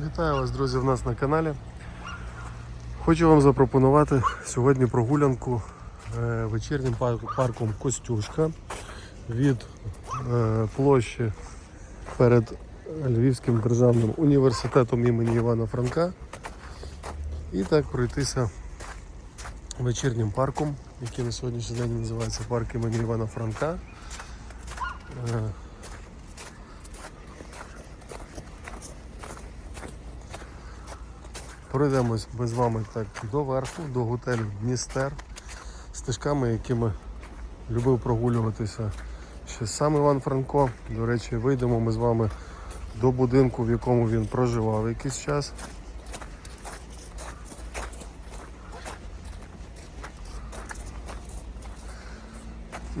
Вітаю вас, друзі, в нас на каналі. Хочу вам запропонувати сьогодні прогулянку е, вечірнім парком Костюшка від е, площі перед Львівським державним університетом імені Івана Франка. І так пройтися вечірнім парком, який на сьогоднішній день називається парк імені Івана Франка. Пройдемось ми з вами так до верху, до готелю Дністер, стежками, якими любив прогулюватися ще сам Іван Франко. До речі, вийдемо ми з вами до будинку, в якому він проживав якийсь час.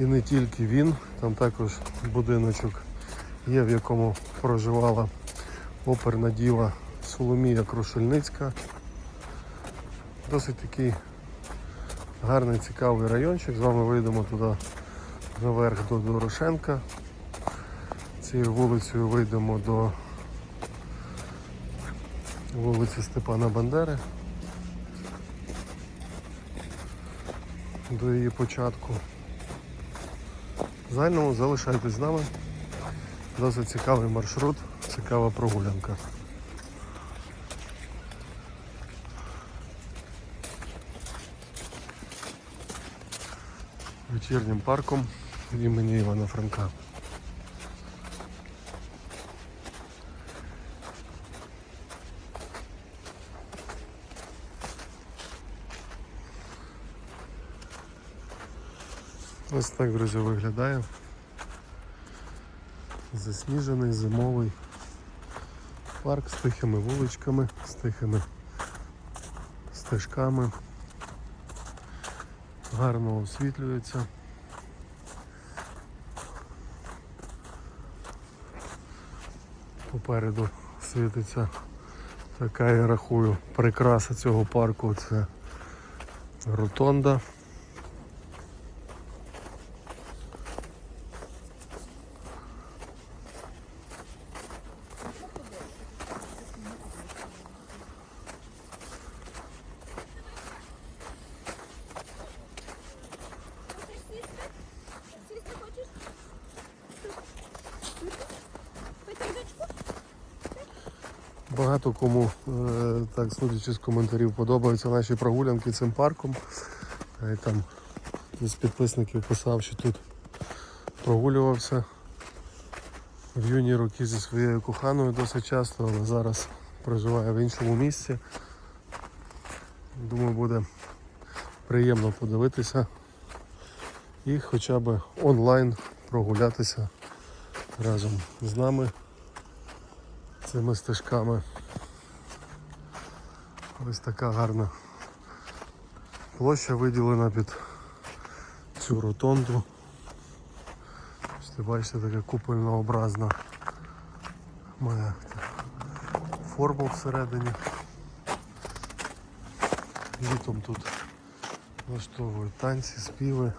І не тільки він, там також будиночок є, в якому проживала оперна діва Соломія Крушельницька. Досить такий гарний, цікавий райончик. З вами вийдемо туди наверх до Дорошенка. Цією вулицею вийдемо до вулиці Степана Бандери. До її початку. Загальному залишайтесь з нами. Досить цікавий маршрут, цікава прогулянка. Вечірнім парком імені Івана Франка. Ось так, друзі, виглядає. Засніжений зимовий парк з тихими вуличками, з тихими стежками. Гарно освітлюється. Попереду світиться така, я рахую, прикраса цього парку це ротонда. Багато кому, е, так судячи з коментарів, подобаються наші прогулянки цим парком. Е, Там із підписників писав, що тут прогулювався в юні роки зі своєю коханою досить часто, але зараз проживає в іншому місці. Думаю, буде приємно подивитися і хоча б онлайн прогулятися разом з нами цими стежками. Ось така гарна площа виділена під цю ротонду. Ось Бачите, така купольнообразна має форму всередині. Літом тут влаштовують танці, співи.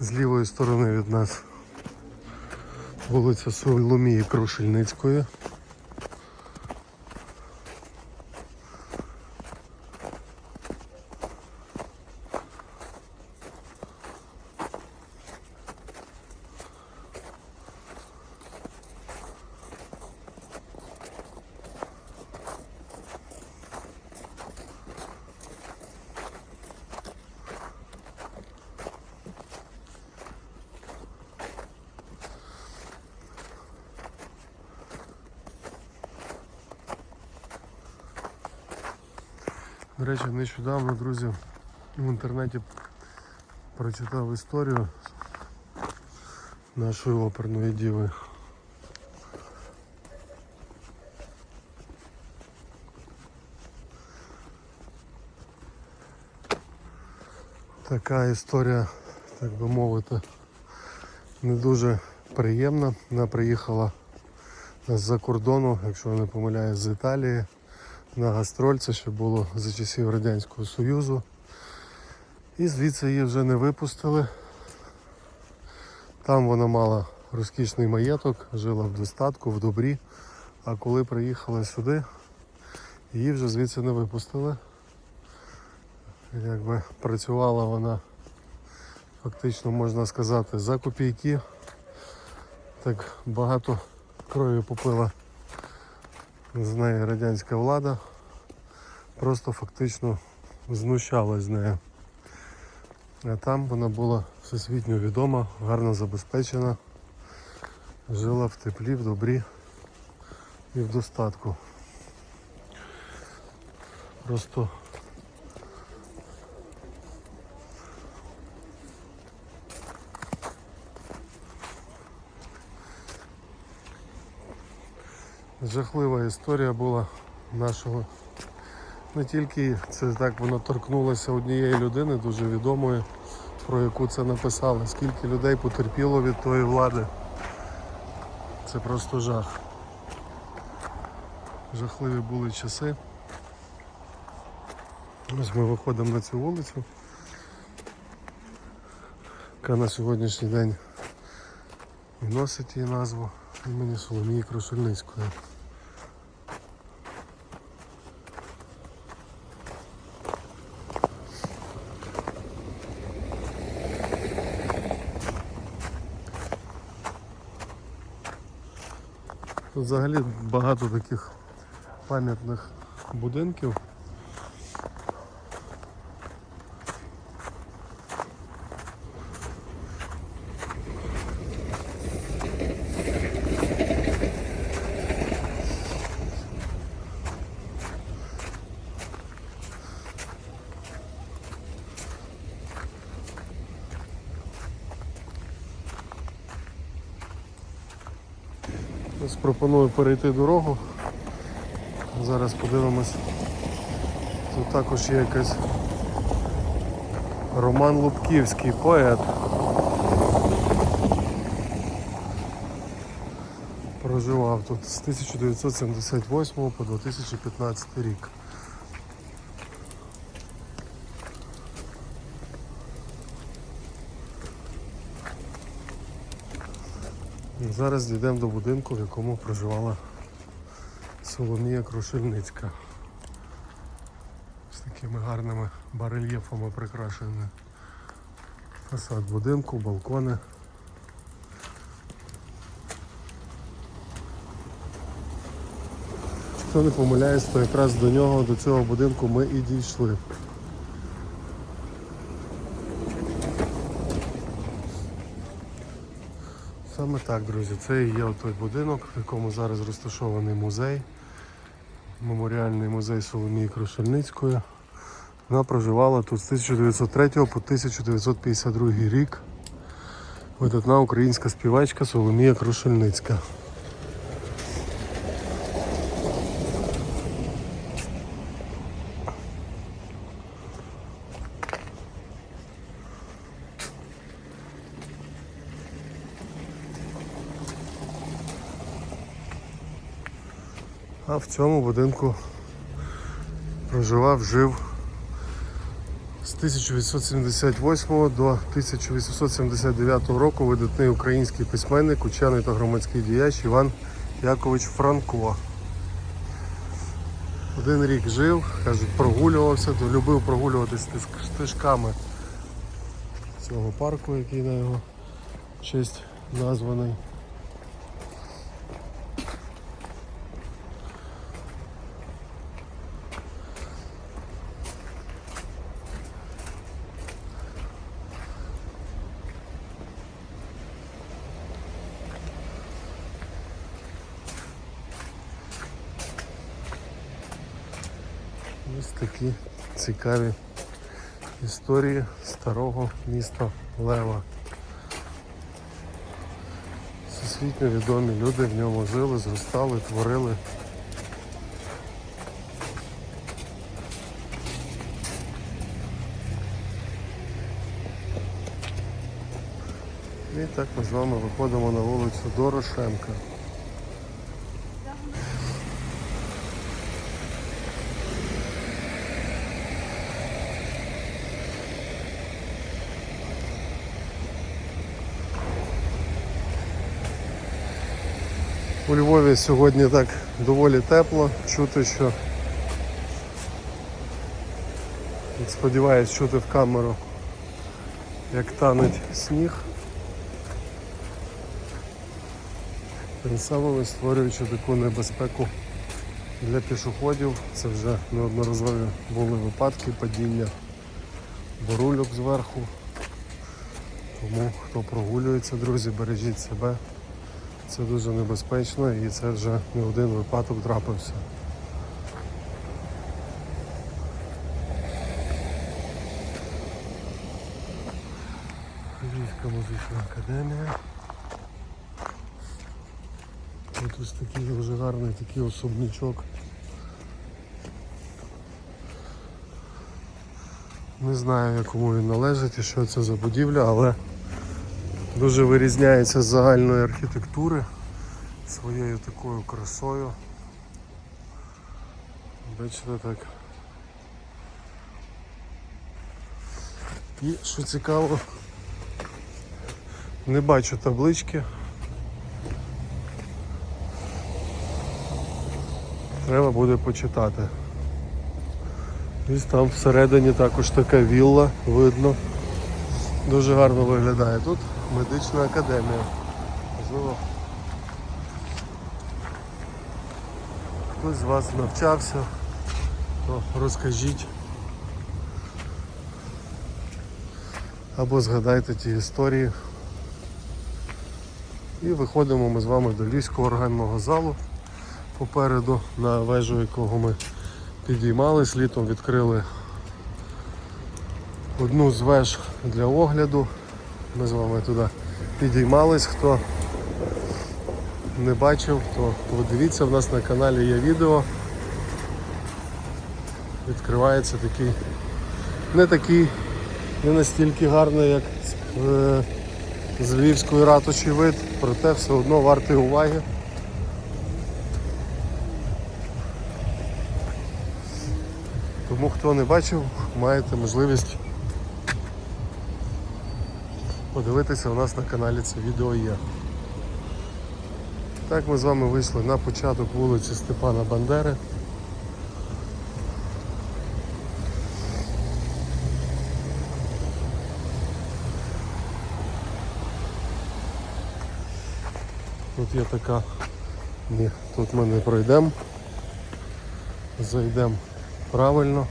З лівої сторони від нас вулиця Соломії Крушельницької. До речі, нещодавно, друзі, в інтернеті прочитав історію нашої оперної діви. Така історія, так би мовити, не дуже приємна. Вона приїхала з-за кордону, якщо не помиляюсь, з Італії на гастроль. Це ще було за часів Радянського Союзу. І звідси її вже не випустили. Там вона мала розкішний маєток, жила в достатку, в добрі. А коли приїхала сюди, її вже звідси не випустили. Якби працювала вона фактично можна сказати за копійки. Так багато крові попила з неї радянська влада. Просто фактично знущалась з нею. А там вона була всесвітньо відома, гарно забезпечена, жила в теплі, в добрі і в достатку. Просто жахлива історія була нашого. Не тільки це так воно торкнулося однієї людини, дуже відомої, про яку це написали. Скільки людей потерпіло від тої влади. Це просто жах. Жахливі були часи. Ось ми виходимо на цю вулицю, яка на сьогоднішній день і носить її назву імені Соломії Крушельницької. Тут взагалі багато таких пам'ятних будинків. Ось пропоную перейти дорогу. Зараз подивимось. Тут також є якийсь Роман Лубківський, поет. Проживав тут з 1978 по 2015 рік. Зараз дійдемо до будинку, в якому проживала Соломія Крушельницька. З такими гарними барельєфами прикрашений фасад будинку, балкони. Хто не помиляюсь, то якраз до нього, до цього будинку ми і дійшли. Саме так, друзі, це і є той будинок, в якому зараз розташований музей, меморіальний музей Соломії Крушельницької. Вона проживала тут з 1903 по 1952 рік. Видатна українська співачка Соломія Крушельницька. А в цьому будинку проживав, жив з 1878 до 1879 року видатний український письменник, учений та громадський діяч Іван Якович Франко. Один рік жив, кажуть, прогулювався, любив прогулюватися стежками цього парку, який на його честь названий. Ось такі цікаві історії старого міста Лева. Всесвітньо відомі люди в ньому жили, зростали, творили. І так ми з вами виходимо на вулицю Дорошенка. У Львові сьогодні так доволі тепло, чути, що сподіваюсь чути в камеру, як тануть сніг. Тим самим створюючи таку небезпеку для пішоходів. Це вже неодноразові були випадки падіння борульок зверху. Тому хто прогулюється, друзі, бережіть себе. Це дуже небезпечно і це вже не один випадок трапився. Львівська музична академія. Тут ось такий дуже гарний такий особнячок. Не знаю якому він належить і що це за будівля, але дуже вирізняється з загальної архітектури своєю такою красою. Бачите так. І що цікаво, не бачу таблички. Треба буде почитати. Ось там всередині також така вілла, видно. Дуже гарно виглядає. Тут медична академія. Можливо, хтось з вас навчався, то розкажіть. Або згадайте ті історії. І виходимо ми з вами до Львівського органного залу попереду, на вежу якого ми підіймались. Літом відкрили одну з веж для огляду. Ми з вами туди підіймались. Хто не бачив, то подивіться, в нас на каналі є відео. Відкривається такий, не такий, не настільки гарний, як е, з Львівської ратуші вид, проте все одно вартий уваги. Тому хто не бачив, маєте можливість подивитися у нас на каналі це відео є. Так ми з вами вийшли на початок вулиці Степана Бандери. Тут є така, ні, тут ми не пройдемо, зайдемо правильно.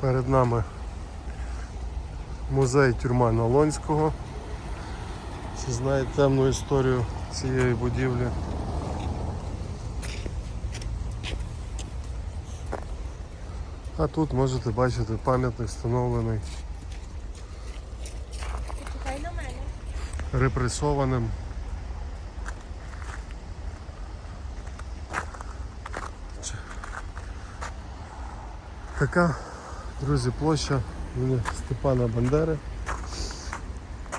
Перед нами музей тюрма Налонського. Всі знають темну історію цієї будівлі. А тут можете бачити пам'ятник встановлений Почекай на мене. репресованим. Така, друзі, площа Степана Бандери.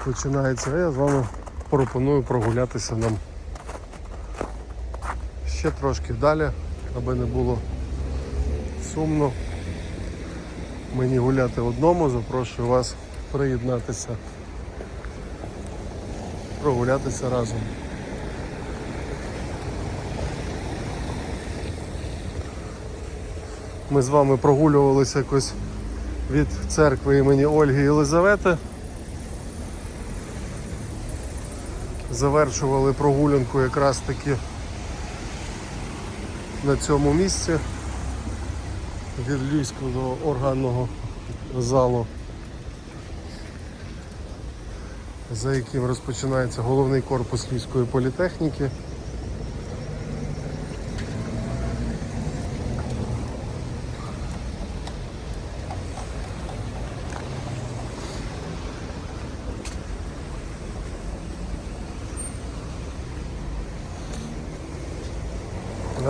Починається, а я з вами пропоную прогулятися нам ще трошки далі, аби не було сумно. Мені гуляти одному, запрошую вас приєднатися прогулятися разом. Ми з вами прогулювалися якось від церкви імені Ольги Єлизавети. Завершували прогулянку якраз таки на цьому місці від Львівського органного залу. за яким розпочинається головний корпус Львівської політехніки.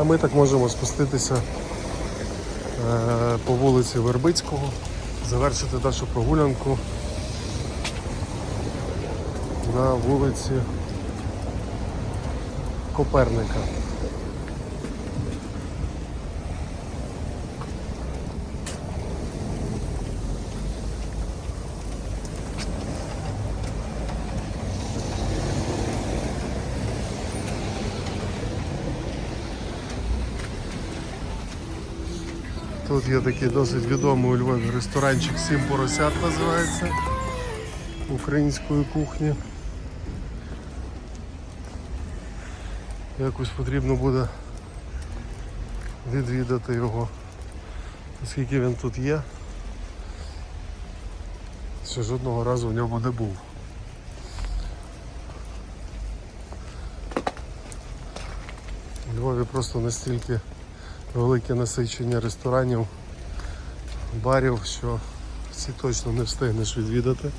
Ми так можемо спуститися е, по вулиці Вербицького, завершити нашу прогулянку на вулиці Коперника. Тут є такий досить відомий у Львові ресторанчик Сім поросят називається української кухні. Якось потрібно буде відвідати його, оскільки він тут є. Ще жодного разу в ньому не був. У Львові просто настільки велике насичення ресторанів, барів, що всі точно не встигнеш відвідати.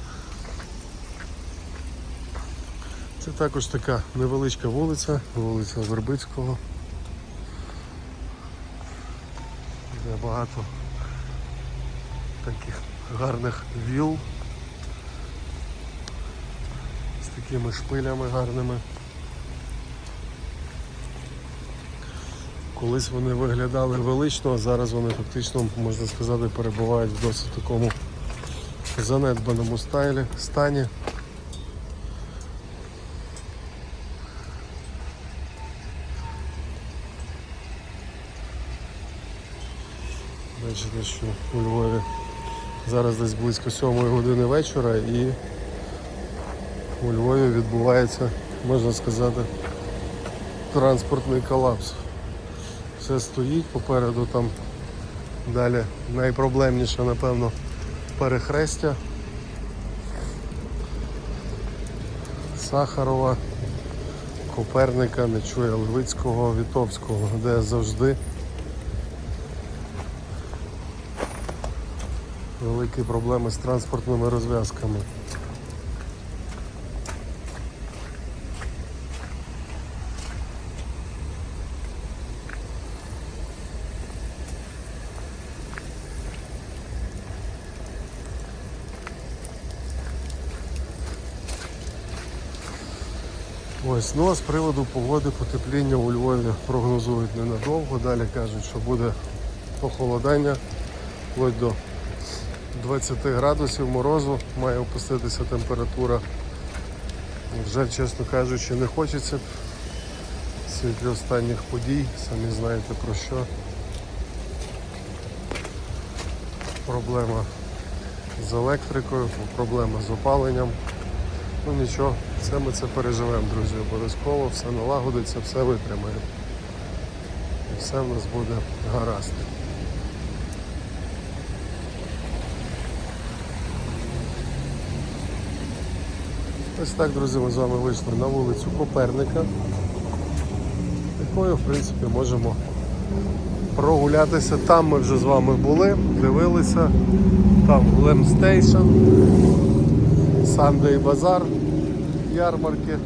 Це також така невеличка вулиця, вулиця Вербицького. Де багато таких гарних віл з такими шпилями гарними. Колись вони виглядали велично, а зараз вони фактично, можна сказати, перебувають в досить такому занедбаному стайлі, стані. Бачите, що у Львові зараз десь близько 7 години вечора і у Львові відбувається, можна сказати, транспортний колапс. Все стоїть попереду там далі найпроблемніше, напевно, перехрестя. Сахарова, Коперника, Нечуя Левицького, Вітовського, де завжди великі проблеми з транспортними розв'язками. Ось, ну а з приводу погоди потепління у Львові прогнозують ненадовго. Далі кажуть, що буде похолодання вплоть до 20 градусів морозу, має опуститися температура. Вже, чесно кажучи, не хочеться в світлі останніх подій, самі знаєте про що. Проблема з електрикою, проблема з опаленням. Ну нічого, це ми це переживемо, друзі, обов'язково, все налагодиться, все витримаємо. І все в нас буде гаразд. Ось так, друзі, ми з вами вийшли на вулицю Коперника, якою, в принципі, можемо прогулятися. Там ми вже з вами були, дивилися, там Лемстейшн, Сандей Базар, ярмарки.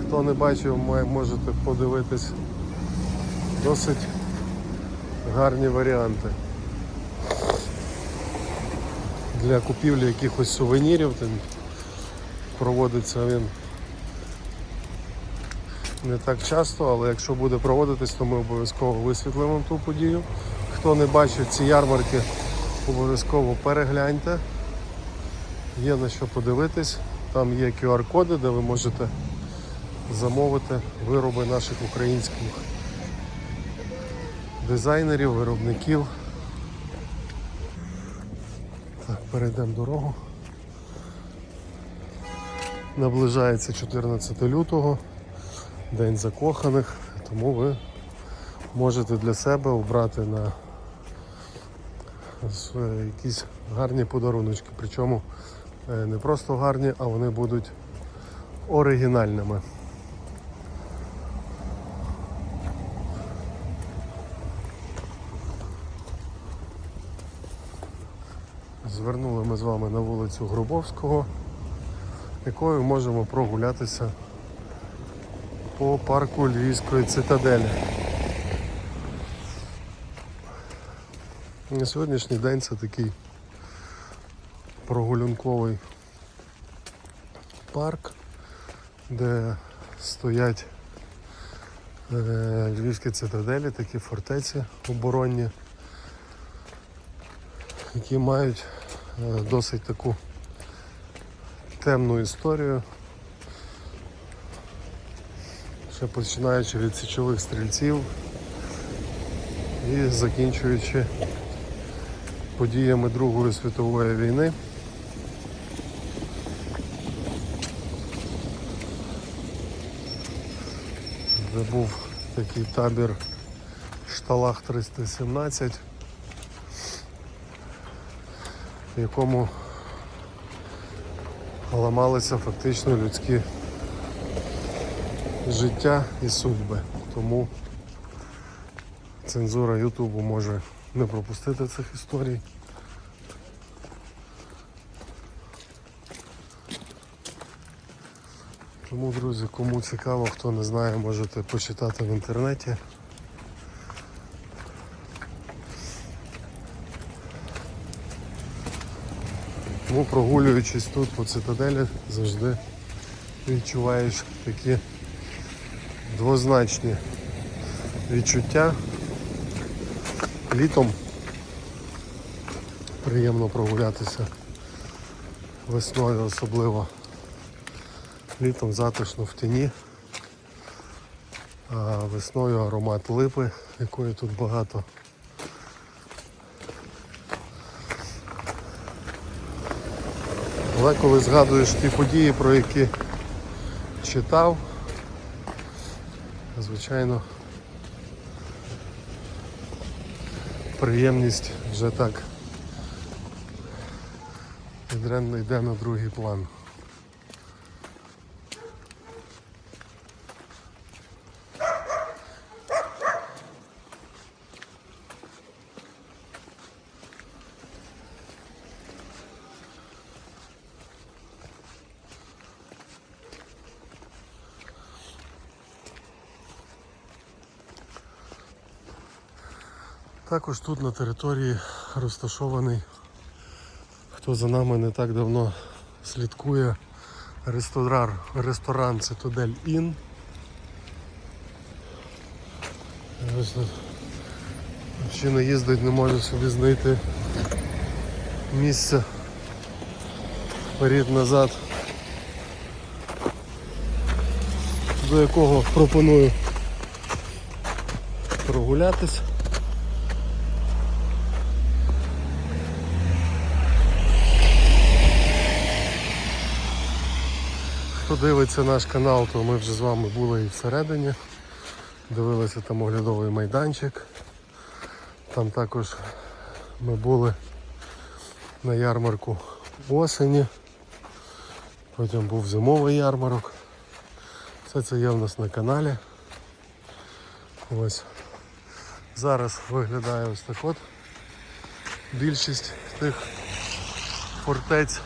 Хто не бачив, можете подивитись. Досить гарні варіанти. Для купівлі якихось сувенірів. Там проводиться він не так часто, але якщо буде проводитись, то ми обов'язково висвітлимо ту подію. Хто не бачив ці ярмарки, обов'язково перегляньте. Є на що подивитись. Там є QR-коди, де ви можете замовити вироби наших українських дизайнерів, виробників. Так, перейдемо дорогу. Наближається 14 лютого, День закоханих, тому ви можете для себе обрати на якісь гарні подаруночки. Причому Е, не просто гарні, а вони будуть оригінальними. Звернули ми з вами на вулицю Грубовського, якою можемо прогулятися по парку Львівської цитаделі. На сьогоднішній день це такий прогулянковий парк, де стоять е, львівські цитаделі, такі фортеці оборонні, які мають е, досить таку темну історію. Ще починаючи від січових стрільців і закінчуючи подіями Другої світової війни. Де був такий табір Шталах 317, в якому ламалися фактично людські життя і судьби. Тому цензура Ютубу може не пропустити цих історій. Тому, друзі, кому цікаво, хто не знає, можете почитати в інтернеті. Тому прогулюючись тут по цитаделі, завжди відчуваєш такі двозначні відчуття. Літом приємно прогулятися весною особливо. Літом затишно в тіні, а весною аромат липи, якої тут багато. Але коли згадуєш ті події, про які читав, звичайно, приємність вже так відренно йде на другий план. Також тут на території розташований, хто за нами не так давно слідкує, ресторан, ресторан Ін. Тут Ще не їздить, не може собі знайти місце вперед назад, до якого пропоную прогулятись. Хто дивиться наш канал, то ми вже з вами були і всередині. Дивилися там оглядовий майданчик. Там також ми були на ярмарку осені. Потім був зимовий ярмарок. Все це є в нас на каналі. Ось. Зараз виглядає ось так от. Більшість тих фортець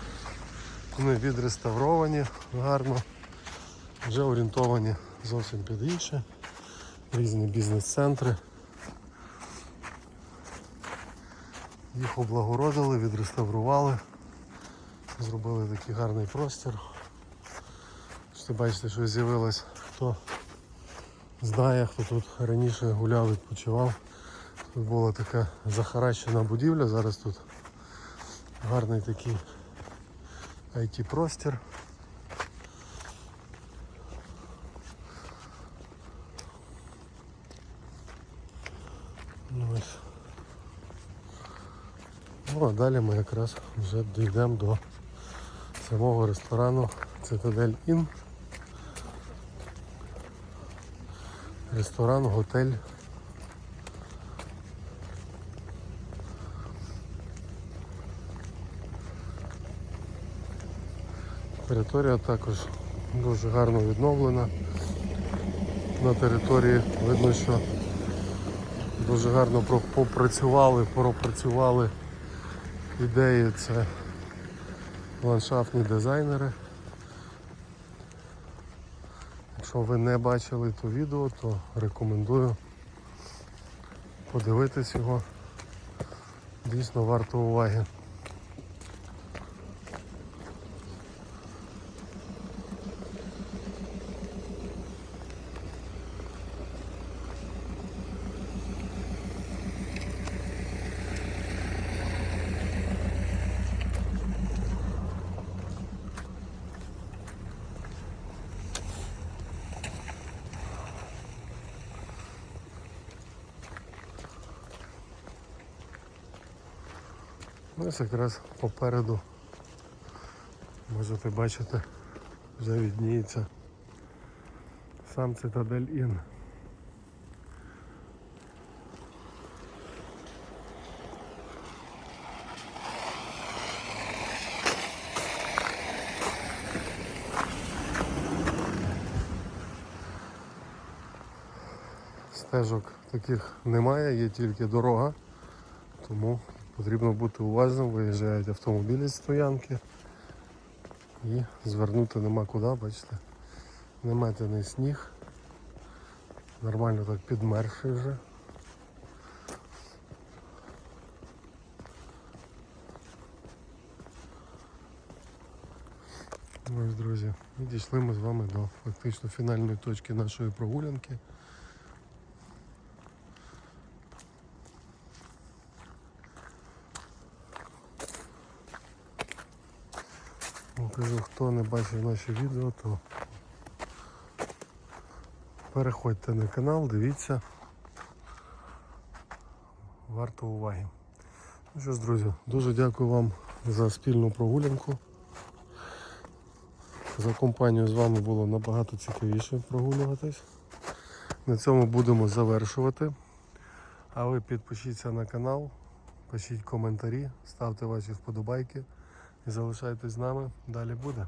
вони відреставровані гарно, вже орієнтовані зовсім під інше. Різні бізнес-центри. Їх облагородили, відреставрували, зробили такий гарний простір. Що бачите, що з'явилось, хто знає, хто тут раніше гуляв, відпочивав. Тут була така захаращена будівля, зараз тут гарний такий IT-простір. Ну, ось. Ну а далі ми якраз вже дійдемо до самого ресторану Цитадель Ін. Ресторан, готель. Територія також дуже гарно відновлена. На території видно, що дуже гарно попрацювали, пропрацювали ідеї. Це ландшафтні дизайнери. Якщо ви не бачили то відео, то рекомендую подивитись його. Дійсно варто уваги. Ось якраз попереду. Можете бачити, вже відніється. Сам цитадель Ін. Стежок таких немає, є тільки дорога, тому потрібно бути уважним, виїжджають автомобілі з стоянки і звернути нема куди, бачите. Неметений сніг. Нормально так підмерший вже. Ось, друзі, і дійшли ми з вами до фактично фінальної точки нашої прогулянки. Кажу, хто не бачив наші відео, то переходьте на канал, дивіться. Варто уваги. Ну що ж, друзі, дуже дякую вам за спільну прогулянку. За компанію з вами було набагато цікавіше прогулюватись. На цьому будемо завершувати. А ви підпишіться на канал, пишіть коментарі, ставте ваші вподобайки залишайтесь з нами. Далі буде.